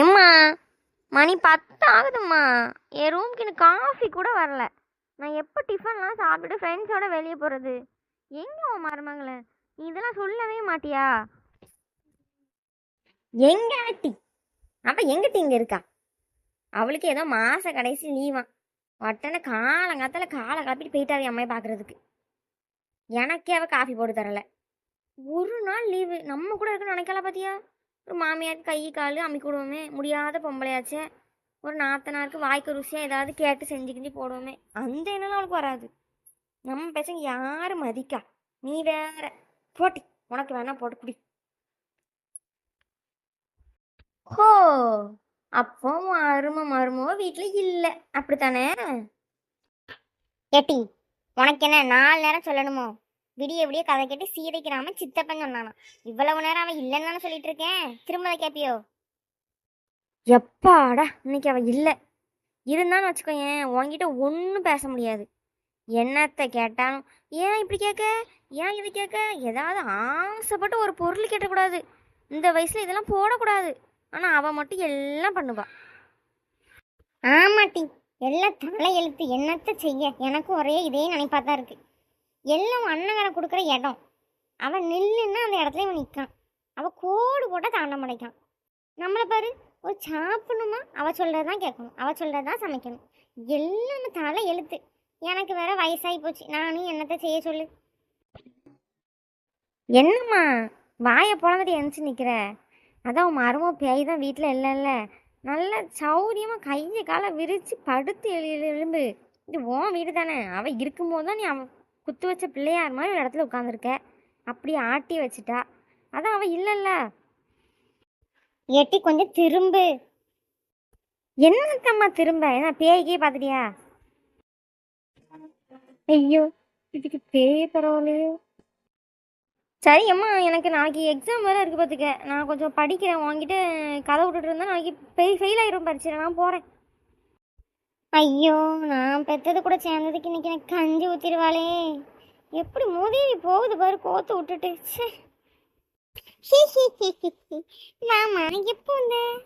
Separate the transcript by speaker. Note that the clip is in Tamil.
Speaker 1: எம்மா மணி பத்து ஆகுதும்மா என் ரூம்க்கு எனக்கு காஃபி கூட வரல. நான் எப்போ டிஃபன்லாம் சாப்பிட்டுட்டு ஃப்ரெண்ட்ஸோட வெளியே போகிறது எங்கே உன் மருமகளை? நீ இதெல்லாம் சொல்லவே மாட்டியா? எங்க ஆட்டி அப்போ எங்கிட்ட இங்கே இருக்கா? அவளுக்கு ஏதோ மாச கடைசி லீவான் ஒட்டனை காலங்காத்தில் காலை காப்பிட்டு போயிட்டாரு அம்மையை பார்க்கறதுக்கு எனக்கே அவள் காஃபி போட்டு தரல. ஒரு நாள் லீவு நம்ம கூட இருக்குன்னு நினைக்கல பார்த்தியா ஒரு மாமியாருக்கு கை கால் அம்மி விடுவோமே முடியாத பொம்பளையாச்சே. ஒரு நாத்தனாருக்கு வாய்க்கு ருசியாக ஏதாவது கேட்டு செஞ்சு கிஞ்சி போடுவோமே. அந்த எண்ணெல்லாம் அவளுக்கு வராது. நம்ம பேச யார் மதிக்கா. நீ வேற. போட்டி. உனக்கு வேணா போட்டு குடி. ஹோ. அப்போ அருமை மருமோ வீட்டில் இல்லை. அப்படித்தானே?
Speaker 2: எட்டி உனக்கு என்ன நாலு நேரம் சொல்லணுமோ? விடிய விடிய கதை கேட்டு சீதைக்கிறாம சித்தப்பன் சொன்னானா. இவ்வளவு நேரம் அவன் இல்லைன்னு தானே சொல்லிட்டு இருக்கேன் திரும்ப அதை கேப்பியோ?
Speaker 1: எப்பாடா இன்னைக்கு அவன் இல்லை. இருந்தான்னு வச்சுக்கோயேன் உன்கிட்ட ஒன்றும் பேச முடியாது. என்னத்தை கேட்டாலும் ஏன் இப்படி கேட்க? ஏன் இது கேட்க? ஏதாவது ஆசைப்பட்டு ஒரு பொருள் கேட்டக்கூடாது. இந்த வயசில் இதெல்லாம் போடக்கூடாது. ஆனால் அவன் மட்டும் எல்லாம் பண்ணுவான்.
Speaker 2: ஆமாட்டி எல்லாம் தலை எழுத்து. என்னத்த செய்ய? எனக்கும் ஒரே இதே நினைப்பா தான் இருக்குது எல்லாம் அண்ணங்களை கொடுக்குற இடம். அவன் நில்லுன்னா அந்த இடத்துல இவன் நிற்கான் அவள் கோடு போட்டால் தாண்ட முடைக்கான் நம்மளை பாரு ஒரு சாப்பிடணுமா? அவள் சொல்கிறது தான் கேட்கணும். அவள் சொல்கிறது தான் சமைக்கணும். எல்லாம் தலை எழுத்து. எனக்கு வேற வயசாகி போச்சு. நானும் என்னத்தை செய்ய சொல்லு?
Speaker 1: என்னம்மா வாயை பிறந்துட்டு எந்திச்சு நிற்கிற அதான் உன் மரும பேய் தான் வீட்டில் இல்லைல்ல. நல்ல சௌரியமாக கையை காலை விரித்து படுத்து எழு எழும்பு இது உன் வீடு தானே அவள் இருக்கும்போது தான் நீ அவன் குத்து வச்ச பிள்ளையார் மாதிரி ஒரு இடத்துல உட்காந்துருக்க அப்படி ஆட்டி வச்சிட்டா. அதான் அவள் இல்லைல்ல.
Speaker 2: எட்டி கொஞ்சம் திரும்பு.
Speaker 1: என்னத்தம்மா திரும்ப? என்ன பேய்க்கே பார்த்துட்டியா? ஐயோ இதுக்கு பேய் பரவாயில்லையோ. சரி அம்மா எனக்கு நாளைக்கு எக்ஸாம் வேறு இருக்கு பார்த்துக்க. நான் கொஞ்சம் படிக்கிறேன். வாங்கிட்டு கதை விட்டுட்டு இருந்தா நாளைக்கு பெய் ஃபெயில் ஆயிரும் பரிச்சு நான் போகிறேன்
Speaker 2: ஐயோ நான் பெத்தது கூட சேர்ந்ததுக்கு இன்னைக்கு எனக்கு கஞ்சி ஊற்றிடுவாளே எப்படி மோதேவி போகுது பாரு கோத்து விட்டுட்டு. ச்சே. மாமா எப்போ வந்தேன்